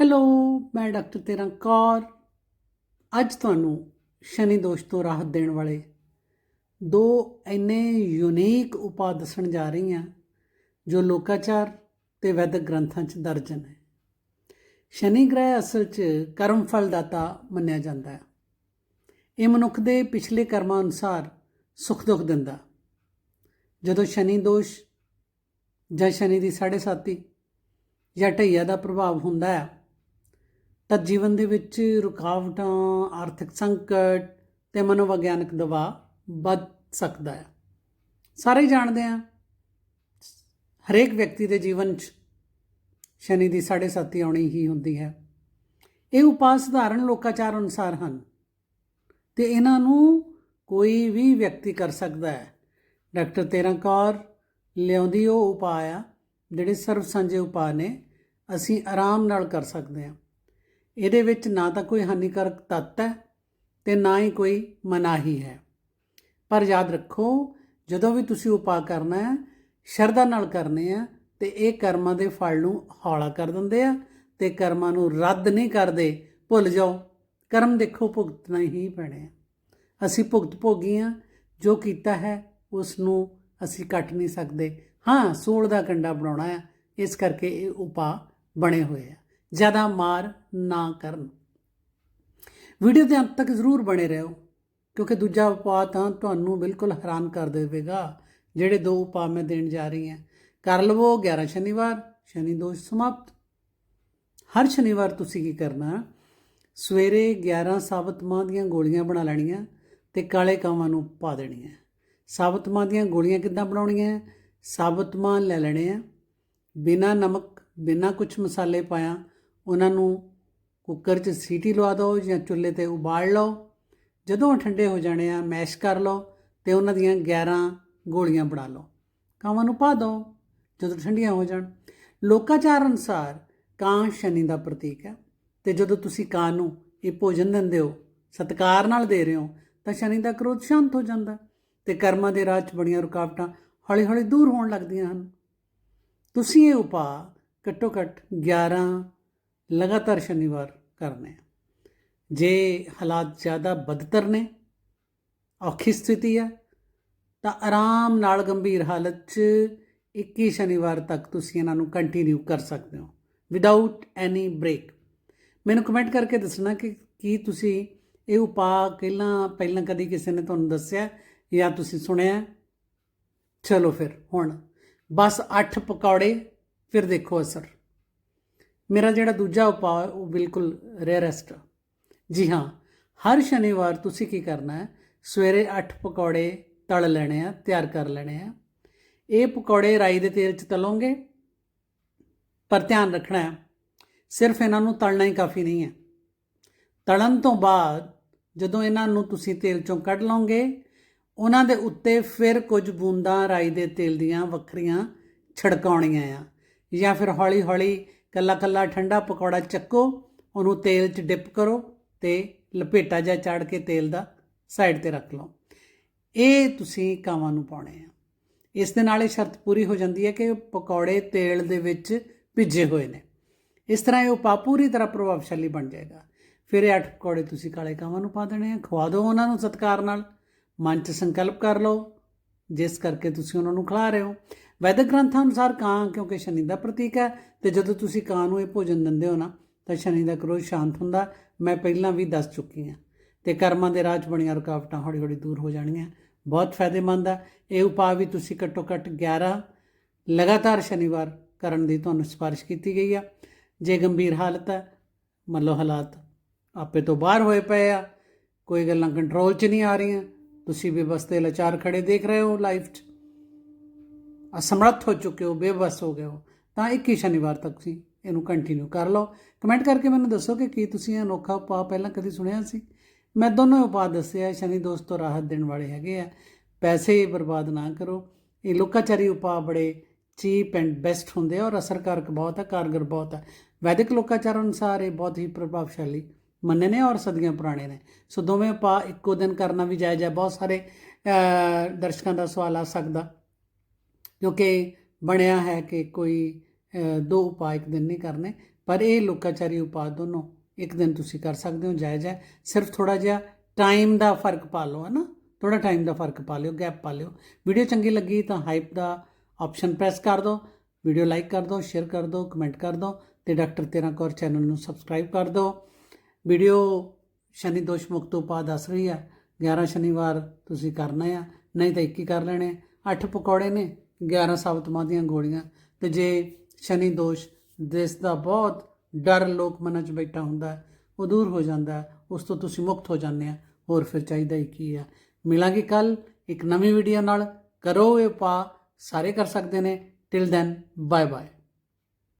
Hello ਮੈਂ doctor ਤੇਰਾ ਕੌਰ। ਅੱਜ ਤੁਹਾਨੂੰ ਸ਼ਨੀ ਦੋਸ਼ ਤੋਂ ਰਾਹਤ ਦੇਣ ਵਾਲੇ ਦੋ ਇੰਨੇ ਯੂਨੀਕ ਉਪਾਅ ਦੱਸਣ ਜਾ ਰਹੀ ਹਾਂ, ਜੋ ਲੋਕਾਚਾਰ ਤੇ ਵੈਦਿਕ ਗ੍ਰੰਥਾਂ 'ਚ ਦਰਜ ਨੇ। ਸ਼ਨੀ ਗ੍ਰਹਿ ਅਸਲ 'ਚ ਕਰਮ ਫਲ ਦਾਤਾ ਮੰਨਿਆ ਜਾਂਦਾ ਹੈ। ਇਹ ਮਨੁੱਖ ਦੇ ਪਿਛਲੇ ਕਰਮਾਂ ਅਨੁਸਾਰ ਸੁਖ ਦੁੱਖ ਦਿੰਦਾ। ਜਦੋਂ ਸ਼ਨੀ ਦੋਸ਼ ਜਾਂ ਸ਼ਨੀ ਦੀ ਸਾਢੇ ਸਾਤੀ ਜਾਂ ਢਈਆ ਦਾ ਪ੍ਰਭਾਵ ਹੁੰਦਾ ਹੈ ਤਾਂ ਜੀਵਨ ਦੇ ਵਿੱਚ ਰੁਕਾਵਟਾਂ, ਆਰਥਿਕ ਸੰਕਟ ਤੇ ਮਨੋਵਿਗਿਆਨਕ ਦਬਾਅ ਵੱਧ ਸਕਦਾ ਹੈ। ਸਾਰੇ ਹੀ ਜਾਣਦੇ ਆ ਹਰੇਕ ਵਿਅਕਤੀ ਦੇ ਜੀਵਨ 'ਚ ਸ਼ਨੀ ਦੀ ਸਾਢੇ ਸਾਤੀ ਆਉਣੀ ਹੀ ਹੁੰਦੀ ਹੈ। ਇਹ ਉਪਾਅ ਸਧਾਰਨ ਲੋਕਾਚਾਰ ਅਨੁਸਾਰ ਹਨ ਤੇ ਇਹਨਾਂ ਨੂੰ ਕੋਈ ਵੀ ਵਿਅਕਤੀ ਕਰ ਸਕਦਾ ਹੈ। ਡਾਕਟਰ ਤੇਰਾ ਕੌਰ ਲਿਆਉਂਦੀ ਉਹ ਉਪਾਅ ਆ, ਜਿਹੜੇ ਸਰਵ ਸਾਂਝੇ ਉਪਾਅ ਨੇ, ਅਸੀਂ ਆਰਾਮ ਨਾਲ ਕਰ ਸਕਦੇ ਹਾਂ। ਇਹਦੇ ਵਿੱਚ ਨਾ ਤਾਂ ਕੋਈ ਹਾਨੀਕਾਰਕ ਤੱਤ ਹੈ ਤੇ ਨਾ ਹੀ ਕੋਈ ਮਨਾਹੀ ਹੈ। ਪਰ ਯਾਦ ਰੱਖੋ, ਜਦੋਂ ਵੀ ਤੁਸੀਂ ਉਪਾਅ ਕਰਨਾ ਹੈ, ਸ਼ਰਧਾ ਨਾਲ ਕਰਨੇ ਆ ਤੇ ਇਹ ਕਰਮਾਂ ਦੇ ਫਲ ਨੂੰ ਹੌਲਾ ਕਰ ਦਿੰਦੇ ਆ ਤੇ ਕਰਮਾਂ ਨੂੰ ਰੱਦ ਨਹੀਂ ਕਰਦੇ, ਭੁੱਲ ਜਾਓ। ਕਰਮ ਦੇਖੋ ਭੁਗਤਣਾ ਹੀ ਪੈਣੇ ਆ ਅਸੀਂ ਭੁਗਤ ਭੋਗੀ ਆ ਜੋ ਕੀਤਾ ਹੈ, ਉਸ ਨੂੰ ਅਸੀਂ ਕੱਟ ਨਹੀਂ ਸਕਦੇ। ਹਾਂ, ਸੂਲ ਦਾ ਕੰਡਾ ਬਣਾਉਣਾ ਹੈ, ਇਸ ਕਰਕੇ ਇਹ ਉਪਾਅ ਬਣੇ ਹੋਏ ਆ। ਜ਼ਿਆਦਾ ਮਾਰ ਨਾ ਕਰਨ। ਵੀਡੀਓ ਦੇ ਅੰਤ ਤੱਕ ਜ਼ਰੂਰ ਬਣੇ ਰਹੋ, ਕਿਉਂਕਿ ਦੂਜਾ ਉਪਾਅ ਤਾਂ ਤੁਹਾਨੂੰ ਬਿਲਕੁਲ ਹੈਰਾਨ ਕਰ ਦੇਵੇਗਾ, ਜਿਹੜੇ ਦੋ ਉਪਾਅ ਮੈਂ ਦੇਣ ਜਾ ਰਹੀ ਹਾਂ। ਕਰ ਲਵੋ 11 ਸ਼ਨੀਵਾਰ, ਸ਼ਨੀ ਦੋਸ਼ ਸਮਾਪਤ। ਹਰ ਸ਼ਨੀਵਾਰ ਤੁਸੀਂ ਕੀ ਕਰਨਾ? ਸਵੇਰੇ 11 ਸਾਬਤ ਮਾਂ ਦੀਆਂ ਗੋਲੀਆਂ ਬਣਾ ਲੈਣੀਆਂ ਤੇ ਕਾਲੇ ਕਾਵਾਂ ਨੂੰ ਪਾ ਦੇਣੀਆਂ। ਸਾਬਤ ਮਾਂ ਦੀਆਂ ਗੋਲੀਆਂ ਕਿੱਦਾਂ ਬਣਾਉਣੀਆਂ? ਸਾਬਤ ਮਾਂ ਲੈ ਲੈਣੇ ਆ। ਬਿਨਾ ਨਮਕ, ਬਿਨਾ ਕੁਝ ਮਸਾਲੇ ਪਾਇਆ ਉਹਨਾਂ ਨੂੰ ਕੁੱਕਰ 'ਚ ਸੀਟੀ ਲਵਾ ਦਿਓ ਜਾਂ ਚੁੱਲ੍ਹੇ ਤੇ ਉਬਾਲ ਲਓ। ਜਦੋਂ ਉਹ ਠੰਡੇ ਹੋ ਜਾਣੇ ਆ, ਮੈਸ਼ ਕਰ ਲਓ ਤੇ ਉਹਨਾਂ ਦੀਆਂ 11 ਗੋਲੀਆਂ ਬਣਾ ਲਓ। ਕਾਵਾਂ ਨੂੰ ਪਾ ਦਿਓ ਜਦੋਂ ਠੰਡੀਆਂ ਹੋ ਜਾਣ। ਲੋਕਾਚਾਰ ਅਨੁਸਾਰ ਕਾਂ ਸ਼ਨੀ ਦਾ ਪ੍ਰਤੀਕ ਹੈ ਤੇ ਜਦੋਂ ਤੁਸੀਂ ਕਾਂ ਨੂੰ ਇਹ ਭੋਜਨ ਦਿੰਦੇ ਹੋ, ਸਤਕਾਰ ਨਾਲ ਦੇ ਰਹੇ ਹੋ, ਤਾਂ ਸ਼ਨੀ ਦਾ ਕ੍ਰੋਧ ਸ਼ਾਂਤ ਹੋ ਜਾਂਦਾ ਤੇ ਕਰਮਾਂ ਦੇ ਰਾਹ 'ਚ ਬਣੀਆਂ ਰੁਕਾਵਟਾਂ ਹੌਲੀ-ਹੌਲੀ ਦੂਰ ਹੋਣ ਲੱਗਦੀਆਂ ਹਨ। ਤੁਸੀਂ ਇਹ ਉਪਾਅ ਘੱਟੋ ਘੱਟ 11 ਲਗਾਤਾਰ ਸ਼ਨੀਵਾਰ ਕਰਨੇ ਜੇ ਹਾਲਾਤ ਜ਼ਿਆਦਾ ਬਦਤਰ ਨੇ, ਔਖੀ ਸਥਿਤੀ ਹੈ ਤਾਂ ਆਰਾਮ ਨਾਲ ਗੰਭੀਰ ਹਾਲਤ 'ਚ 21 ਸ਼ਨੀਵਾਰ ਤੱਕ ਤੁਸੀਂ ਇਹਨਾਂ ਨੂੰ ਕੰਟੀਨਿਊ ਕਰ ਸਕਦੇ ਹੋ ਵਿਦਆਊਟ ਐਨੀ ਬ੍ਰੇਕ ਮੈਨੂੰ ਕਮੈਂਟ ਕਰਕੇ ਦੱਸਣਾ ਕਿ ਕੀ ਤੁਸੀਂ ਇਹ ਉਪਾਅ ਪਹਿਲਾਂ ਪਹਿਲਾਂ ਕਦੀ ਕਿਸੇ ਨੇ ਤੁਹਾਨੂੰ ਦੱਸਿਆ ਜਾਂ ਤੁਸੀਂ ਸੁਣਿਆ? ਚਲੋ ਫਿਰ, ਹੁਣ ਬਸ 8 ਪਕੌੜੇ, ਫਿਰ ਦੇਖੋ ਅਸਰ। ਮੇਰਾ ਜਿਹੜਾ ਦੂਜਾ ਉਪਾਅ ਉਹ ਬਿਲਕੁਲ ਰੇਅਰੈਸਟ ਜੀ ਹਾਂ, ਹਰ ਸ਼ਨੀਵਾਰ ਤੁਸੀਂ ਕੀ ਕਰਨਾ ਹੈ, ਸਵੇਰੇ 8 ਪਕੌੜੇ ਤਲ ਲੈਣੇ ਆ, ਤਿਆਰ ਕਰ ਲੈਣੇ ਆ। ਇਹ ਪਕੌੜੇ ਰਾਈ ਦੇ ਤੇਲ 'ਚ ਤਲੋਗੇ, ਪਰ ਧਿਆਨ ਰੱਖਣਾ ਹੈ, ਸਿਰਫ ਇਹਨਾਂ ਨੂੰ ਤਲਣਾ ਹੀ ਕਾਫੀ ਨਹੀਂ ਹੈ। ਤਲਣ ਤੋਂ ਬਾਅਦ ਜਦੋਂ ਇਹਨਾਂ ਨੂੰ ਤੁਸੀਂ ਤੇਲ 'ਚੋਂ ਕੱਢ ਲਓਗੇ, ਉਹਨਾਂ ਦੇ ਉੱਤੇ ਫਿਰ ਕੁਝ ਬੂੰਦਾਂ ਰਾਈ ਦੇ ਤੇਲ ਦੀਆਂ ਵੱਖਰੀਆਂ ਛੜਕਾਉਣੀਆਂ ਆ, ਜਾਂ ਫਿਰ ਹੌਲੀ ਹੌਲੀ ਕੱਲਾ ਕੱਲਾ ਠੰਡਾ ਪਕੌੜਾ ਚੱਕੋ, ਉਹਨੂੰ ਤੇਲ 'ਚ ਡਿਪ ਕਰੋ ਤੇ ਲਪੇਟਾ ਜਿਹਾ ਚਾੜ ਕੇ ਤੇਲ ਦਾ ਸਾਈਡ ਤੇ ਰੱਖ ਲਓ। ਇਹ ਤੁਸੀਂ ਕਾਵਾਂ ਨੂੰ ਪਾਉਣੇ ਆ। ਇਸ ਦੇ ਨਾਲ ਇਹ ਸ਼ਰਤ ਪੂਰੀ ਹੋ ਜਾਂਦੀ ਹੈ ਕਿ ਪਕੌੜੇ ਤੇਲ ਦੇ ਵਿੱਚ ਭਿੱਜੇ ਹੋਏ ਨੇ। ਇਸ ਤਰ੍ਹਾਂ ਇਹ ਉਪਾਅ ਪੂਰੀ ਤਰ੍ਹਾਂ ਪ੍ਰਭਾਵਸ਼ਾਲੀ ਬਣ ਜਾਏਗਾ। ਫਿਰ ਇਹ ਅੱਠ ਪਕੌੜੇ ਤੁਸੀਂ ਕਾਲੇ ਕਾਵਾਂ ਨੂੰ ਪਾ ਦੇਣੇ ਆ। ਖਵਾ ਦਿਓ ਉਹਨਾਂ ਨੂੰ ਸਤਿਕਾਰ ਨਾਲ। ਮਨ 'ਚ ਸੰਕਲਪ ਕਰ ਲਓ। ਜਿਸ ਕਰਕੇ ਤੁਸੀਂ ਉਹਨਾਂ ਨੂੰ ਖਿਲਾ ਰਹੇ ਹੋ। ਵੈਦਿਕ ਗ੍ਰੰਥਾਂ ਅਨੁਸਾਰ ਕਾਂ, ਕਿਉਂਕਿ ਸ਼ਨੀ ਦਾ ਪ੍ਰਤੀਕ ਹੈ, ਤੇ ਜਦੋਂ ਤੁਸੀਂ ਕਾਂ ਨੂੰ ਇਹ ਭੋਜਨ ਦਿੰਦੇ ਹੋ ਨਾ, ਤਾਂ ਸ਼ਨੀ ਦਾ ਕ੍ਰੋਧ ਸ਼ਾਂਤ ਹੁੰਦਾ। ਮੈਂ ਪਹਿਲਾਂ ਵੀ ਦੱਸ ਚੁੱਕੀ ਹਾਂ। ਤੇ ਕਰਮਾਂ ਦੇ ਰਾਹ 'ਚ ਬਣੀਆਂ ਰੁਕਾਵਟਾਂ ਹੌਲੀ ਹੌਲੀ ਦੂਰ ਹੋ ਜਾਣਗੀਆਂ ਬਹੁਤ ਫਾਇਦੇਮੰਦ ਹੈ। ਇਹ ਉਪਾਅ ਵੀ ਤੁਸੀਂ ਘੱਟੋ ਘੱਟ 11 ਲਗਾਤਾਰ ਸ਼ਨੀਵਾਰ ਕਰਨ ਦੀ ਤੁਹਾਨੂੰ ਸਿਫਾਰਿਸ਼ ਕੀਤੀ ਗਈ ਆ। ਜੇ ਗੰਭੀਰ ਹਾਲਤ ਹੈ ਮੰਨ ਲਓ ਹਾਲਾਤ ਆਪੇ ਤੋਂ ਬਾਹਰ ਹੋਏ ਪਏ ਆ। ਕੋਈ ਗੱਲਾਂ ਕੰਟਰੋਲ 'ਚ ਨਹੀਂ ਆ ਰਹੀਆਂ। ਤੁਸੀਂ ਵੀ ਬੇਬਸਤੇ ਲਾਚਾਰ ਖੜੇ ਦੇਖ ਰਹੇ ਹੋ ਲਾਈਫ 'ਚ। ਅਸਮਰੱਥ ਹੋ ਚੁੱਕੇ ਹੋ ਬੇਬਸ ਹੋ ਗਏ ਹੋ, ਤਾਂ 21 ਸ਼ਨੀਵਾਰ ਤੱਕ ਤੁਸੀਂ ਇਹਨੂੰ ਕੰਟੀਨਿਊ ਕਰ ਲਓ। ਕਮੈਂਟ ਕਰਕੇ ਮੈਨੂੰ ਦੱਸੋ ਕਿ ਕੀ ਤੁਸੀਂ ਇਹ ਅਨੋਖਾ ਉਪਾਅ ਪਹਿਲਾਂ ਕਦੀ ਸੁਣਿਆ ਸੀ? ਮੈਂ ਦੋਨੋਂ ਉਪਾਅ ਦੱਸਿਆ ਸ਼ਨੀ ਦੋਸਤ ਤੋਂ ਰਾਹਤ ਦੇਣ ਵਾਲੇ ਹੈਗੇ ਆ। ਪੈਸੇ ਬਰਬਾਦ ਨਾ ਕਰੋ। ਇਹ ਲੋਕਾਚਾਰੀ ਉਪਾਅ ਬੜੇ ਚੀਪ ਐਂਡ ਬੈਸਟ ਹੁੰਦੇ ਆ ਔਰ ਅਸਰਕਾਰਕ ਬਹੁਤ ਆ, ਕਾਰਗਰ ਬਹੁਤ ਆ। ਵੈਦਿਕ ਲੋਕਾਚਾਰ ਅਨੁਸਾਰ ਇਹ ਬਹੁਤ ਹੀ ਪ੍ਰਭਾਵਸ਼ਾਲੀ ਮੰਨੇ ਨੇ ਔਰ ਸਦੀਆਂ ਪੁਰਾਣੇ ਨੇ। ਸੋ ਦੋਵੇਂ ਉਪਾਅ ਇੱਕੋ ਦਿਨ ਕਰਨਾ ਵੀ ਜਾਇਜ਼ ਹੈ ਬਹੁਤ ਸਾਰੇ ਦਰਸ਼ਕਾਂ ਦਾ ਸਵਾਲ ਆ ਸਕਦਾ। ਕਿਉਂਕਿ ਬਣਿਆ ਹੈ ਕਿ ਕੋਈ ਦੋ ਉਪਾਅ ਇੱਕ ਦਿਨ ਨਹੀਂ ਕਰਨੇ, ਪਰ ਇਹ ਲੋਕਾਚਾਰੀ ਉਪਾਅ ਦੋਨੋਂ ਇੱਕ ਦਿਨ ਤੁਸੀਂ ਕਰ ਸਕਦੇ ਹੋ, ਜਾਇਜ਼ ਹੈ। ਸਿਰਫ ਥੋੜਾ ਜਿਹਾ ਟਾਈਮ ਦਾ ਫ਼ਰਕ ਪਾ ਲਓ, ਹੈ ਨਾ? ਥੋੜਾ ਟਾਈਮ ਦਾ ਫ਼ਰਕ ਪਾ ਲਿਓ ਗੈਪ ਪਾ ਲਿਓ। ਵੀਡੀਓ ਚੰਗੀ ਲੱਗੀ ਤਾਂ ਹਾਈਪ ਦਾ ਆਪਸ਼ਨ ਪ੍ਰੈਸ ਕਰ ਦਿਓ। ਵੀਡੀਓ ਲਾਈਕ ਕਰ ਦਿਓ ਸ਼ੇਅਰ ਕਰ ਦਿਓ ਕਮੈਂਟ ਕਰ ਦਿਓ ਤੇ ਡਾਕਟਰ ਤੇਰਾ ਕੌਰ ਚੈਨਲ ਨੂੰ ਸਬਸਕ੍ਰਾਈਬ ਕਰ ਦਿਓ। ਵੀਡੀਓ ਸ਼ਨੀ ਦੋਸ਼ ਮੁਕਤ ਉਪਾਅ ਦੱਸ ਰਹੀ ਹੈ 11 ਸ਼ਨੀਵਾਰ ਤੁਸੀਂ ਕਰਨਾ ਆ, ਨਹੀਂ ਤਾਂ 21 ਕਰ ਲੈਣੇ 8 ਪਕੌੜੇ ਨੇ 11 ਸਾਬਤਮਾਂ ਦੀਆਂ ਗੋਲੀਆਂ। ਤੇ ਜੇ ਸ਼ਨੀ ਦੋਸ਼ ਦੇਸ਼ ਦਾ ਬਹੁਤ ਡਰ ਲੋਕ ਮਨਾਂ 'ਚ ਬੈਠਾ ਹੁੰਦਾ ਉਹ ਦੂਰ ਹੋ ਜਾਂਦਾ ਉਸ ਤੋਂ ਤੁਸੀਂ ਮੁਕਤ ਹੋ ਜਾਂਦੇ ਆ। ਹੋਰ ਫਿਰ ਚਾਹੀਦਾ ਹੀ ਕੀ ਆ। ਮਿਲਾਂਗੇ ਕੱਲ ਇੱਕ ਨਵੀਂ ਵੀਡੀਓ ਨਾਲ। ਕਰੋ ਇਹ ਉਪਾਅ, ਸਾਰੇ ਕਰ ਸਕਦੇ ਨੇ। Till then bye bye